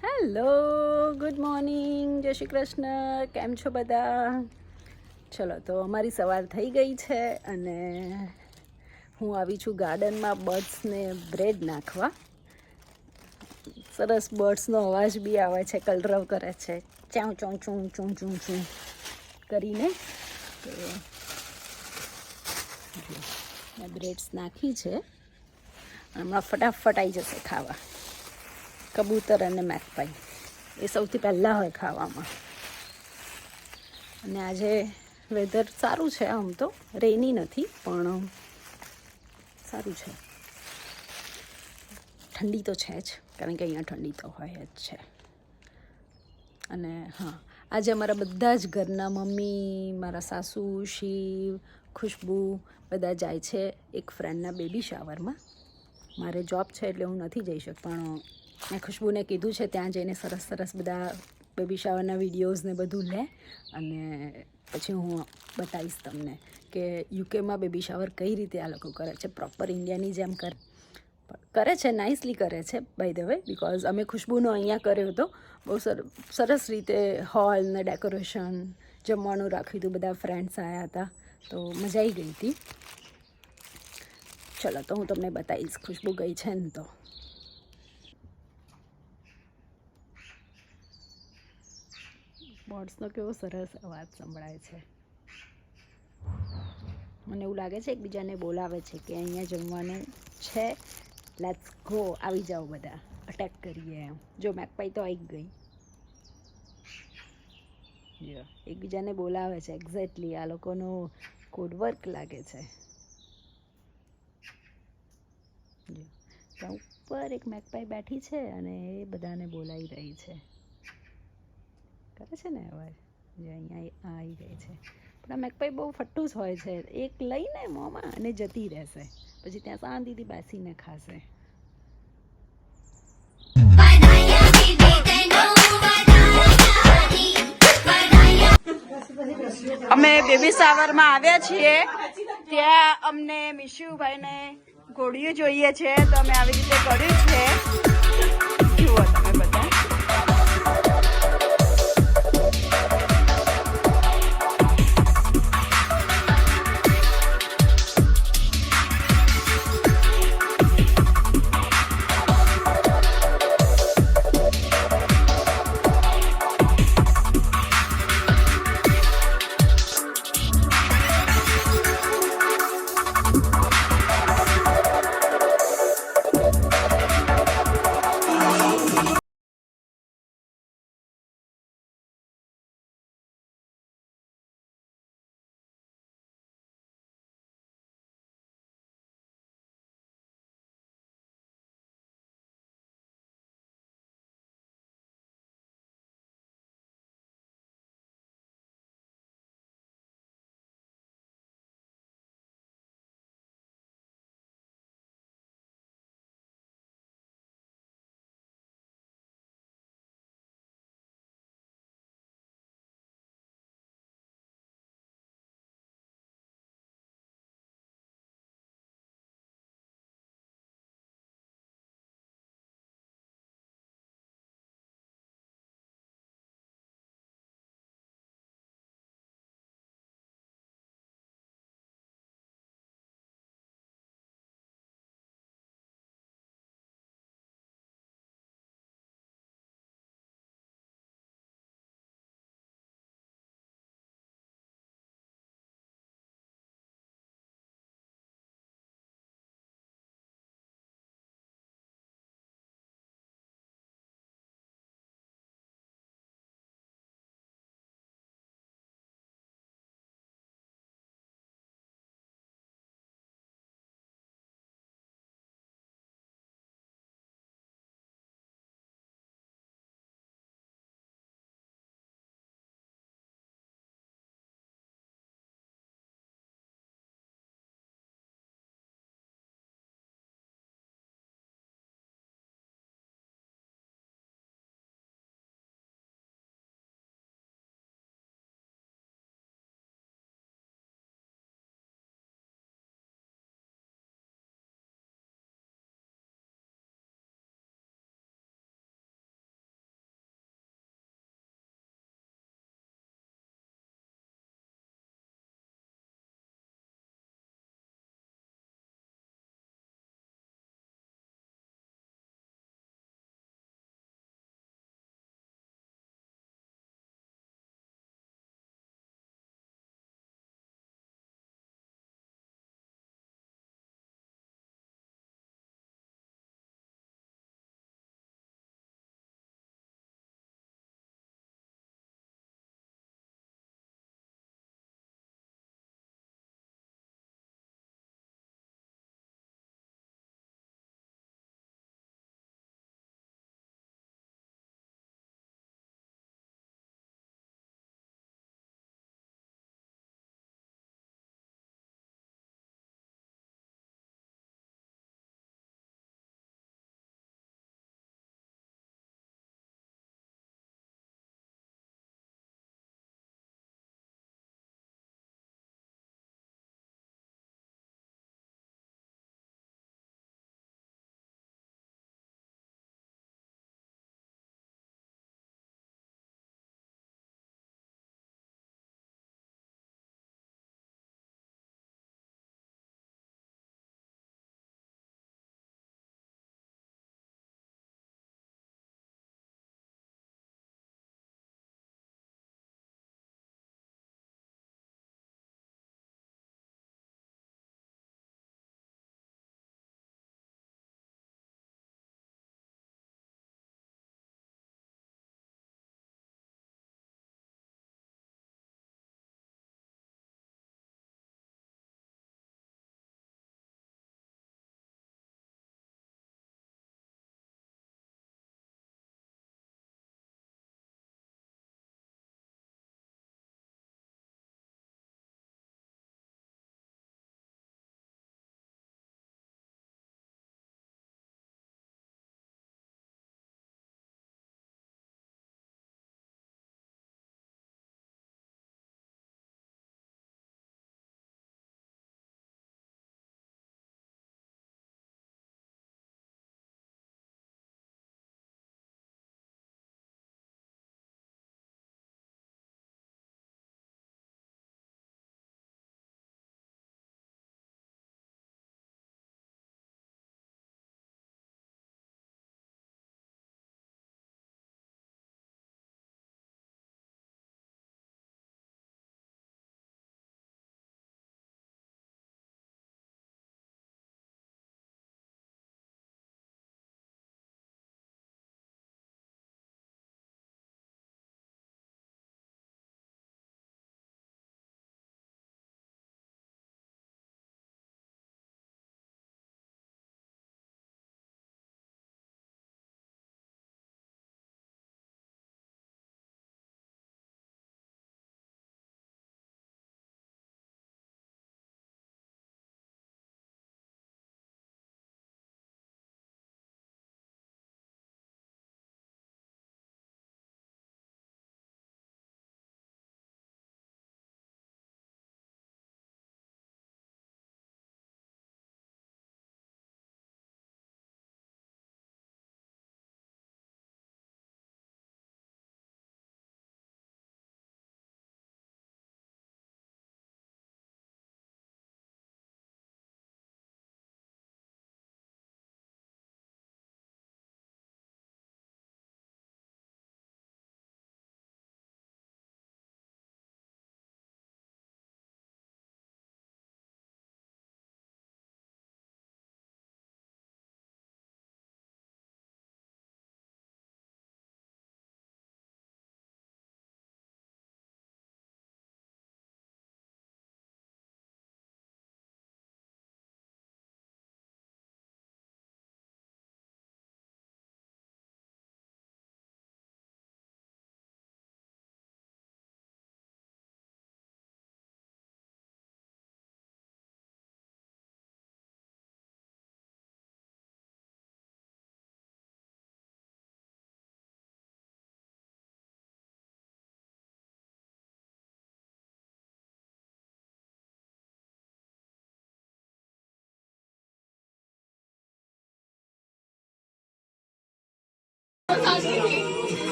Hello, good morning, જય શ્રી કૃષ્ણ. કેમ છો બધા? ચલો, તો અમારી સવાર થઈ ગઈ છે અને હું આવી છું ગાર્ડનમાં બર્ડ્સને બ્રેડ નાખવા. સરસ બર્ડ્સનો અવાજ બી આવે છે, કલરવ કરે છે. ચાઉ ચાઉ, ચું ચું ચું ચું કરીને તો બ્રેડ્સ નાખી છે. હમણાં ફટાફટ આવી જશે ખાવા. કબૂતર અને મેકપાઈ એ સૌથી પહેલાં હોય ખાવામાં. અને આજે વેધર સારું છે આમ તો. રેની નથી, પણ સારું છે. ઠંડી તો છે જ, કારણ કે અહીંયા ઠંડી તો હોય જ છે. અને હા, આજે અમારા બધા જ ઘરના મમ્મી, મારા સાસુ, શિવ, ખુશ્બુ બધા જાય છે એક ફ્રેન્ડના બેબી શાવરમાં મારે જોબ છે એટલે હું નથી જઈ શક પણ મેં ખુશ્બુને કીધું છે, ત્યાં જઈને સરસ સરસ બધા બેબી શાવરના વિડીયોઝ ને બધું લે અને પછી હું બતાવીશ તમને કે યુકેમાં બેબી શાવર કઈ રીતે આ લોકો કરે છે પ્રોપર ઇન્ડિયાની જેમ કર, કરે છે નાઇસલી કરે છે બાય ધ વે બિકોઝ અમે ખુશ્બુનો અહીંયા કર્યો હતો. બહુ સર, સરસ રીતે હોલ ને ડેકોરેશન જમવાનું રાખ્યું હતું, બધા ફ્રેન્ડ્સ આવ્યા હતા, તો મજા આવી ગઈ હતી. ચલો, તો હું તમને બતાવીશ ખુશ્બુ ગઈ છે ને તો. બર્ડ્સનો કેવો સરસ અવાજ સંભળાય છે. મને એવું લાગે છે એકબીજાને બોલાવે છે કે અહીંયા જમવાનું છે. લેટ્સ ગો આવી જાઓ બધા. અટેક કરીએ એમ. જો મેકપાઈ તો આવી ગઈ. જો એકબીજાને બોલાવે છે. એક્ઝેક્ટલી આ લોકોનું કોડવર્ક લાગે છે. જો ત્યાં ઉપર એક મેકપાઈ બેઠી છે અને એ બધાને બોલાવી રહી છે. કરે છે ને અવાજ? જે અહીંયા આવી ગઈ છે. પણ આ મેકપાઈ બહુ ફટ્ટુસ હોય છે. એક લઈને મોંમાં અને જતી રહેશે. પછી ત્યાં શાંતિથી બેસીને ખાશે. અમે બેબી સાવરમાં આવ્યા છીએ. ત્યાં અમને મિશુભાઈને ઘોડિયું જોઈએ છે. તો અમે આવી રીતે કર્યું છે.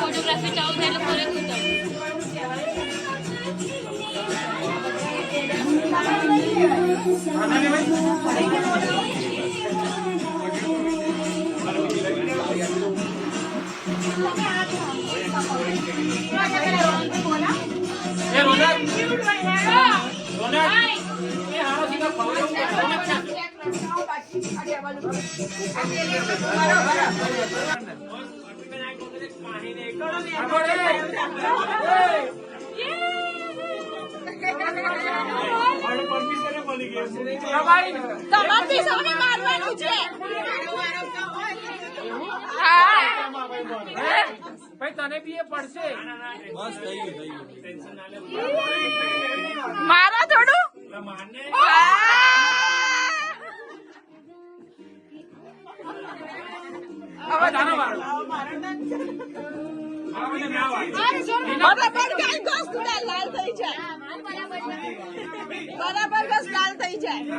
ফটোগ্রাফিটাও তাহলে করে দিতাম রোনা রোনা સૌને છે ભાઈ તને બી એ પડશે મારો થોડું? હવે તારો વારો. હવે ના વાગે. બરાબર કઈ ગોસ્ત લાલ લાલ થઈ જાય. બરાબર બસ લાલ થઈ જાય.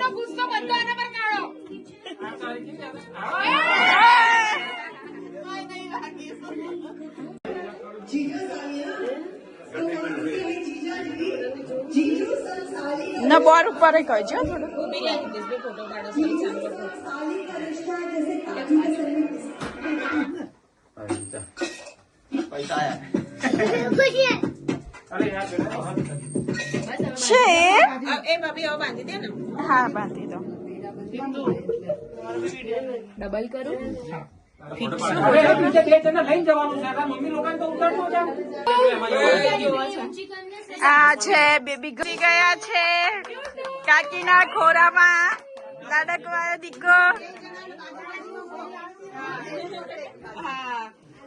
ના ગુસ્સો બધો આના પર કાઢો? ના બોર ઉપર કહેજો થોડું. છે? હા બાંધી દો. ડબલ કરું. આ છે બેબી ગયા છે કાકીના ખોરામાં. લાડકવાયો દીકો હા.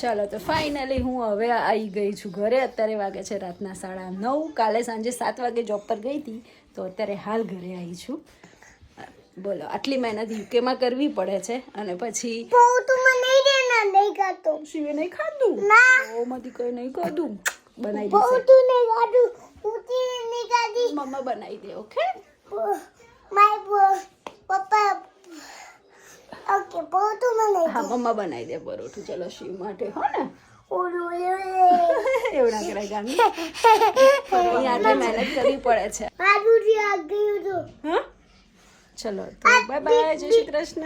ચાલો તો ફાઇનલી હું હવે આવી ગઈ છું ઘરે. અત્યારે વાગે છે રાતના સાડા નવ. કાલે સાંજે સાત વાગે જોબ પર ગઈ હતી. તો અત્યારે હાલ ઘરે આવી છું. બોલો આટલી મહેનત યુકેમાં કરવી પડે છે અને પછી શિવે નહીં ખાધું? ઓમાંથી કઈ નહીં ખાધું? બનાવી દેશે. મમ્મા બનાવી દે ઓકે હા મમ્મા બનાવી દે પરોઠું. ચલો શિવ માટે હો ને. એવું ના કરાય ગામી આટલી મહેનત કરવી પડે છે. ચલો બાય બાય જય શ્રી કૃષ્ણ.